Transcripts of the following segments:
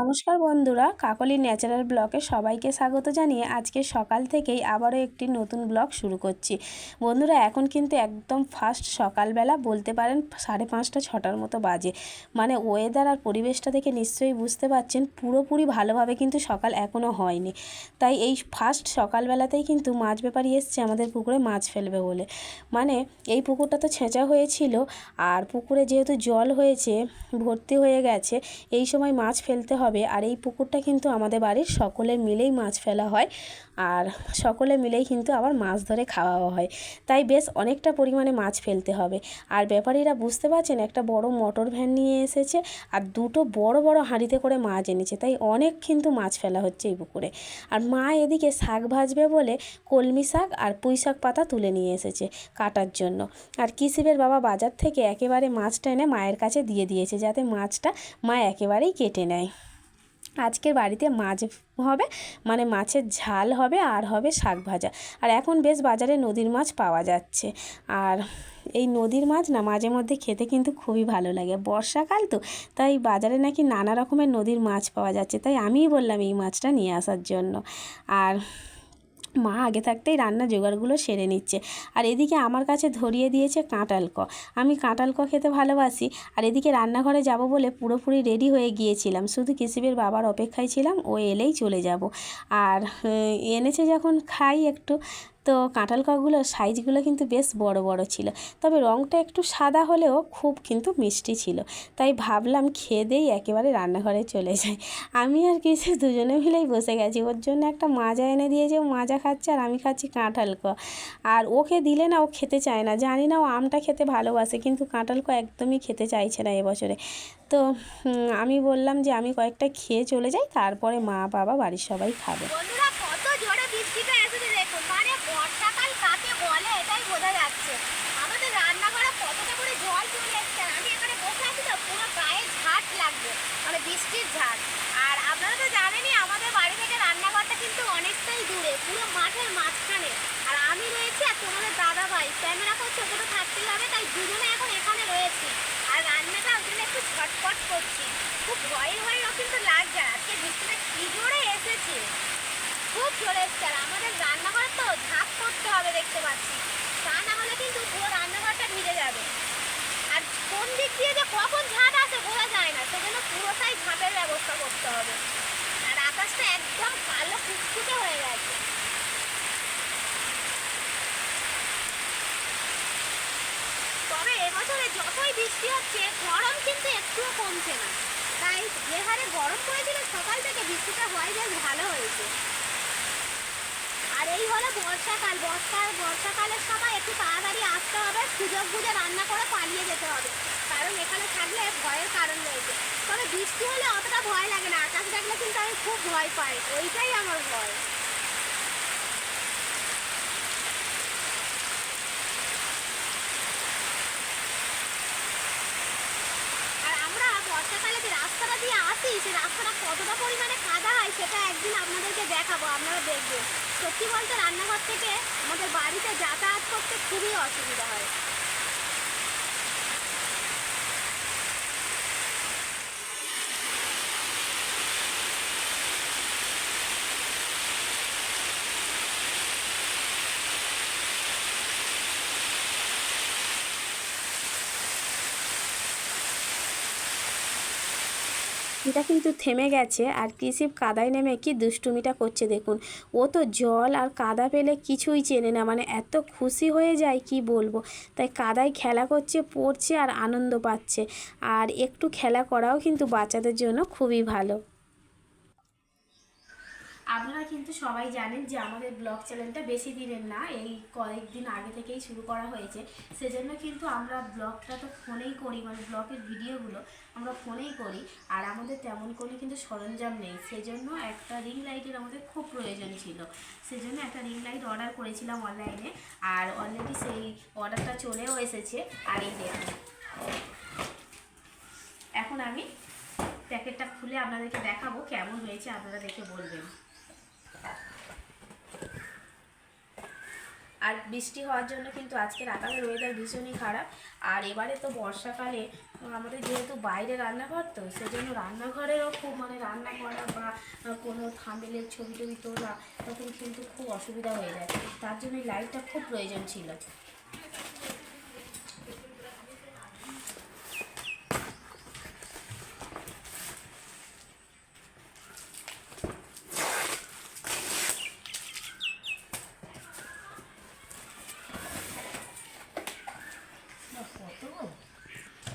নমস্কার বন্ধুরা, কাকলি ন্যাচারাল ব্লকে সবাইকে স্বাগত জানিয়ে আজকে সকাল থেকেই আবারও একটি নতুন ব্লগ শুরু করছি। বন্ধুরা, এখন কিন্তু একদম ফার্স্ট সকালবেলা বলতে পারেন সাড়ে পাঁচটা, ছটার মতো বাজে। মানে ওয়েদার আর পরিবেশটা দেখে নিশ্চয়ই বুঝতে পারছেন, পুরোপুরি ভালোভাবে কিন্তু সকাল এখনও হয়নি। তাই এই ফার্স্ট সকালবেলাতেই কিন্তু মাছ ব্যাপারী এসছে আমাদের পুকুরে মাছ ফেলবে বলে। মানে এই পুকুরটা তো ছেঁচা হয়েছিল আর পুকুরে যেহেতু জল হয়েছে, ভর্তি হয়ে গেছে, এই সময় মাছ ফেলতে হবে। আর এই পুকুরটা কিন্তু আমাদের বাড়ির সকলে মিলেই মাছ ফেলা হয়। আর সকলে মিলেই কিন্তু আবার মাছ ধরে খাওয়াও হয়। তাই বেশ অনেকটা পরিমাণে মাছ ফেলতে হবে। আর ব্যাপারীরা বুঝতে পারছেন, একটা বড় মোটর ভ্যান নিয়ে এসেছে আর দুটো বড় বড় হাঁড়িতে করে মাছ এনেছে। তাই অনেক কিন্তু মাছ ফেলা হচ্ছে এই পুকুরে। আর মা এদিকে শাক ভাজবে বলে কলমি শাক আর পুঁই শাক পাতা তুলে নিয়ে এসেছে কাটার জন্য। আর কিসিবের বাবা বাজার থেকে একেবারে মাছটা এনে মায়ের কাছে দিয়ে দিয়েছে, যাতে মাছটা মা একেবারেই কেটে নেয়। আজকের বাড়িতে মাছ হবে মানে মাছের ঝাল হবে আর হবে শাক ভাজা। আর এখন বেশ বাজারে নদীর মাছ পাওয়া যাচ্ছে। আর এই নদীর মাছ না মাঝে মধ্যে খেতে কিন্তু খুবই ভালো লাগে। বর্ষাকাল তো, তাই বাজারে নাকি নানা রকমের নদীর মাছ পাওয়া যাচ্ছে। তাই আমিই বললাম এই মাছটা নিয়ে আসার জন্য। আর মা আগে থাকতেই রান্না জোগাড়গুলো সেরে নিচ্ছে। আর এদিকে আমার কাছে ধরিয়ে দিয়েছে কাঁটালক আমি কাঁঠাল ক খেতে ভালোবাসি, আর এদিকে রান্নাঘরে যাব বলে পুরোপুরি রেডি হয়ে গিয়েছিলাম। শুধু কিসিবের বাবার অপেক্ষায় ছিলাম, ও এলেই চলে যাব। আর এনেছে যখন খাই একটু তো কাঁঠাল কগুলোর সাইজগুলো কিন্তু বেশ বড় বড় ছিল। তবে রঙটা একটু সাদা হলেও খুব কিন্তু মিষ্টি ছিল। তাই ভাবলাম খেয়ে দেই, একেবারে রান্নাঘরে চলে যাই। আমি আর কিছু দুজনে মিলেই বসে গেছি। ওর জন্য একটা মাজা এনে দিয়েছে। ও মাজা খাচ্ছে আর আমি খাচ্ছি কাঁঠাল ক। আর ওকে দিলে না ও খেতে চায় না। জানি না ও আমটা খেতে ভালোবাসে, কিন্তু কাঁঠাল ক একদমই খেতে চাইছে না এবছরে। তো আমি বললাম যে আমি কয়েকটা খেয়ে চলে যাই, তারপরে মা, বাবা, বাড়ির সবাই খাবে বন্ধুরা কত জোরে বৃষ্টিটা এসেছে দেখুন মানে বর্ষাকাল কাকে বলে এটাই আমাদের রান্নাঘরে কতটা করে জল চলে এসছে আমি এখানে বসে আছি তো, পুরো গায়ে ঝাট লাগবে মানে বৃষ্টির ঝাট। আর আপনারা তো জানেনই, আমাদের বাড়ি থেকে রান্নাঘরটা কিন্তু অনেকটাই দূরে, পুরো মাঠের মাঝখানে। আর আমি রয়েছি আর তোমাদের দাদা ভাই ক্যামেরা করছে তো থাকতেই হবে, তাই দুজনে এখন এখানে রয়েছি। আর রান্নাটা ওই জন্য একটু ছটপট করছি। খুব ভয় ভয়ও কিন্তু লাগছে আজকে বৃষ্টিটা কি জোরে এসেছে? খুব জোরে এসছে। আর আমাদের রান্নাঘর তো ঝাঁপ করতে হবে দেখতে পাচ্ছি। তা না হলে কিন্তু পুরো রান্নাঘরটা ভিজে যাবে। আর কোন দিক দিয়ে যে কখন ঝাঁপ আসে বোঝা যায় না, সেজন্য পুরোটাই ঝাঁপের ব্যবস্থা করতে হবে। আর আকাশটা একদম কালো কুচকুচে হয়ে গেছে। তবে এবছরে যতই বৃষ্টি হচ্ছে, গরম কিন্তু একটুও কমছে না। তাই যে হারে গরম পড়েছিল, সকাল থেকে বৃষ্টিটা হয় বেশ ভালো হয়েছে। এই হলো বর্ষাকাল। বর্ষা বর্ষাকালের সময় একটু তাড়াতাড়ি আসতে হবে, সুযোগ বুঝে রান্না করে পালিয়ে যেতে হবে। কারণ এখানে থাকলে ভয়ের কারণ রয়েছে। তবে বৃষ্টি হলে অতটা ভয় লাগে না, আকাশ দেখলে কিন্তু আমি খুব ভয় পাই। ওইটাই আমার ভয়। রাস্তাটা দিয়ে আসি সেই রাস্তাটা কতটা পরিমাণে কাদা হয়, সেটা একদিন আপনাদেরকে দেখাবো, আপনারা দেখবেন। সত্যি বলতে রান্নাঘর থেকে আমাদের বাড়িতে যাতায়াত করতে খুবই অসুবিধা হয়। এটা কিন্তু থেমে গেছে আর কৃষিপ কাদায় নেমে কি দুষ্টুমিটা করছে দেখুন। ও তো জল আর কাদা পেলে কিছুই চেনে না মানে এত খুশি হয়ে যায় কি বলব। তাই কাদায় খেলা করছে, পড়ছে আর আনন্দ পাচ্ছে। আর একটু খেলা করাও কিন্তু বাচ্চাদের জন্য খুবই ভালো। আপনারা কিন্তু সবাই জানেন যে আমাদের ব্লগ চ্যানেলটা বেশি দিনের না, এই কয়েকদিন আগে থেকেই শুরু করা হয়েছে। সেজন্য কিন্তু আমরা ব্লগটা তো ফোনেই করি মানে ব্লগের ভিডিওগুলো আমরা ফোনেই করি, আর আমাদের তেমন কোনো কিন্তু সরঞ্জাম নেই। সেজন্য একটা রিং লাইটের আমাদের খুব প্রয়োজন ছিল। সেজন্য একটা রিং লাইট অর্ডার করেছিলাম অনলাইনে, আর অলরেডি সেই অর্ডারটা চলেও এসেছে। আর এই দেখুন, এখন আমি প্যাকেটটা খুলে আপনাদেরকে দেখাবো কেমন হয়েছে, আপনারা দেখে বলবেন। আর বৃষ্টি হওয়ার জন্য কিন্তু আজকের আকাশের ওয়েদার ভীষণই খারাপ। আর এবারে তো বর্ষাকালে, আমাদের যেহেতু বাইরে রান্নাঘর তো সেই জন্য রান্নাঘরেরও খুব মানে রান্না করা বা কোনো থামেলের ছবি টবি তোলা তখন কিন্তু খুব অসুবিধা হয়ে যায়। তার জন্য লাইটটা খুব প্রয়োজন ছিল।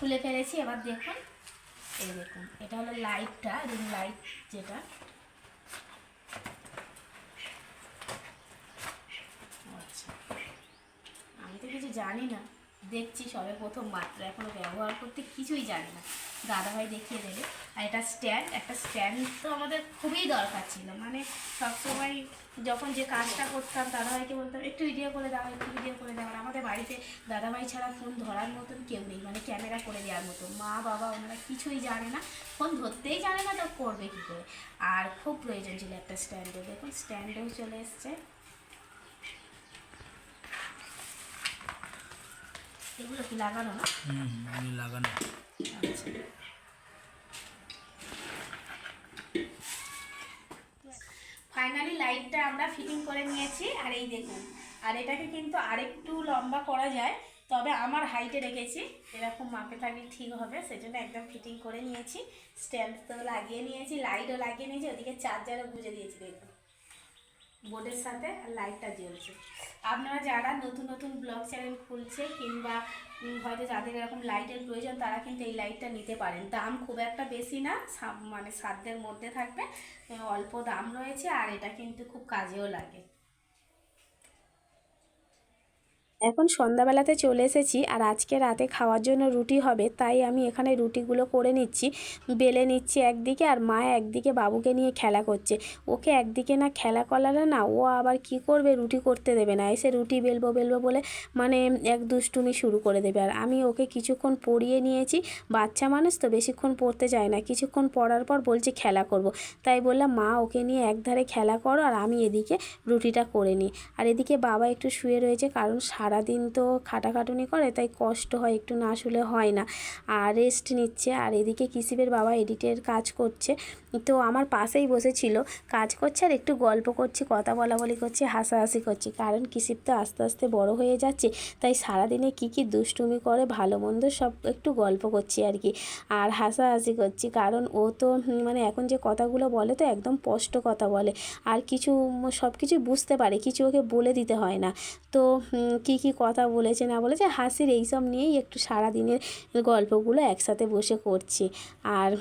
খুলে ফেলেছি, এবার দেখুন। এই দেখুন, এটা হলো লাইটটা রিং লাইট যেটা। আচ্ছা আমি তো কিছু জানি না, দেখছি সবে প্রথম মাত্রা, এখনও ব্যবহার করতে কিছুই জানি না। দাদাভাই দেখিয়ে দেবে। আর এটা স্ট্যান্ড একটা স্ট্যান্ড তো আমাদের খুবই দরকার ছিল। মানে সবসময় যখন যে কাজটা করতাম, দাদাভাইকে বলতাম, একটু ভিডিও করে দাও, একটু ভিডিও করে দাও। আমাদের বাড়িতে দাদাভাই ছাড়া ফোন ধরার মতন কেউ নেই। মানে ক্যামেরা করে দেওয়ার মতো মা, বাবা, ওনারা কিছুই জানে না। ফোন ধরতেই জানে না, তো করবে কী করে? আর খুব প্রয়োজন ছিল একটা স্ট্যান্ডে দেখুন স্ট্যান্ডেও চলে এসছে। এগুলো কি লাগানো না? লাগানো। ফাইনালি লাইটটা আমরা ফিটিং করে নিয়েছি, আর এই দেখুন, আর এটাকে কিন্তু আরেকটু লম্বা করা যায়, তবে আমার হাইটে রেখেছি, এরকম মাপে থাকলে ঠিক হবে, সেজন্য একদম ফিটিং করে নিয়েছি স্ট্যান্ড তো লাগিয়ে নিয়েছি লাইটও লাগিয়ে নিয়েছি, ওদিকে চার্জারও গুঁজে দিয়েছি, দেখুন। বোর্ডের সাথে লাইটটা জ্বলছে। আপনারা যারা নতুন নতুন ব্লগ চ্যানেল খুলছে কিংবা হয়তো যাদের এরকম লাইটের প্রয়োজন, তারা কিন্তু এই লাইটটা নিতে পারেন। দাম খুব একটা বেশি না মানে সাধ্যের মধ্যে থাকবে অল্প দাম রয়েছে, আর এটা কিন্তু খুব কাজেও লাগে। এখন সন্ধ্যাবেলাতে চলে এসেছি আর আজকে রাতে খাওয়ার জন্য রুটি হবে, তাই আমি এখানে রুটিগুলো করে নিচ্ছি। বেলে নিচ্ছি একদিকে আর মা একদিকে বাবুকে নিয়ে খেলা করছে। ওকে একদিকে না খেলা করালে না ও আবার কি করবে, রুটি করতে দেবে না। এসে রুটি বেলবো বেলবো বলে মানে এক দুষ্টুমি শুরু করে দেবে। আর আমি ওকে কিছুক্ষণ পড়িয়ে নিয়েছি, বাচ্চা মানুষ তো বেশিক্ষণ পড়তে চায় না। কিছুক্ষণ পড়ার পর বলছে খেলা করব। তাই বললাম, মা, ওকে নিয়ে একধারে খেলা করো আর আমি এদিকে রুটিটা করে নিই। আর এদিকে বাবা একটু শুয়ে রয়েছে কারণ সারাদিন তো খাটাখাটুনি করে তাই কষ্ট হয় একটু না শুলে হয় না। আর রেস্ট নিচ্ছে আর এদিকে কিসিবের বাবা এডিটের কাজ করছে। তো আমার পাশেই বসেছিল কাজ করছে আর একটু গল্প করছি কথা বলা বলি করছি হাসাহাসি করছি। কারণ কিসিব তো আস্তে আস্তে বড় হয়ে যাচ্ছে তাই সারাদিনে কী কী দুষ্টুমি করে ভালো মন্দ সব একটু গল্প করছি আর কি আর হাসাহাসি করছি। কারণ ও তো মানে এখন যে কথাগুলো বলে তো একদম স্পষ্ট কথা বলে আর কিছু সব কিছু বুঝতে পারে কিছু ওকে বলে দিতে হয় না। তো হুম, কী কী কথা বলেছে, না বলেছে, হাসির এইসব নিয়েই একটু সারাদিনের গল্পগুলো একসাথে বসে করছি। আর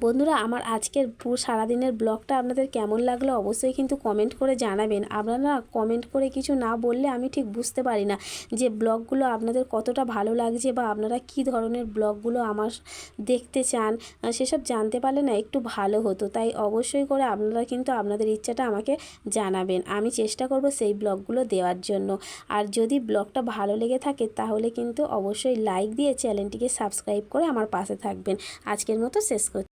বন্ধুরা, আমার আজকের পুরো সারাদিনের ব্লগটা আপনাদের কেমন লাগল অবশ্যই কিন্তু কমেন্ট করে জানাবেন। আপনারা কমেন্ট করে কিছু না বললে আমি ঠিক বুঝতে পারি না যে ব্লগগুলো আপনাদের কতটা ভালো লাগছে বা আপনারা কী ধরনের ব্লগগুলো আমার দেখতে চান সেসব জানতে পারলে না একটু ভালো হতো। তাই অবশ্যই করে আপনারা কিন্তু আপনাদের ইচ্ছাটা আমাকে জানাবেন। আমি চেষ্টা করব সেই ব্লগগুলো দেওয়ার জন্য। আর যদি ব্লগটা ভালো লেগে থাকে তাহলে কিন্তু অবশ্যই লাইক দিয়ে চ্যানেলটিকে সাবস্ক্রাইব করে আমার পাশে থাকবেন। আজকের মতো শেষ করছি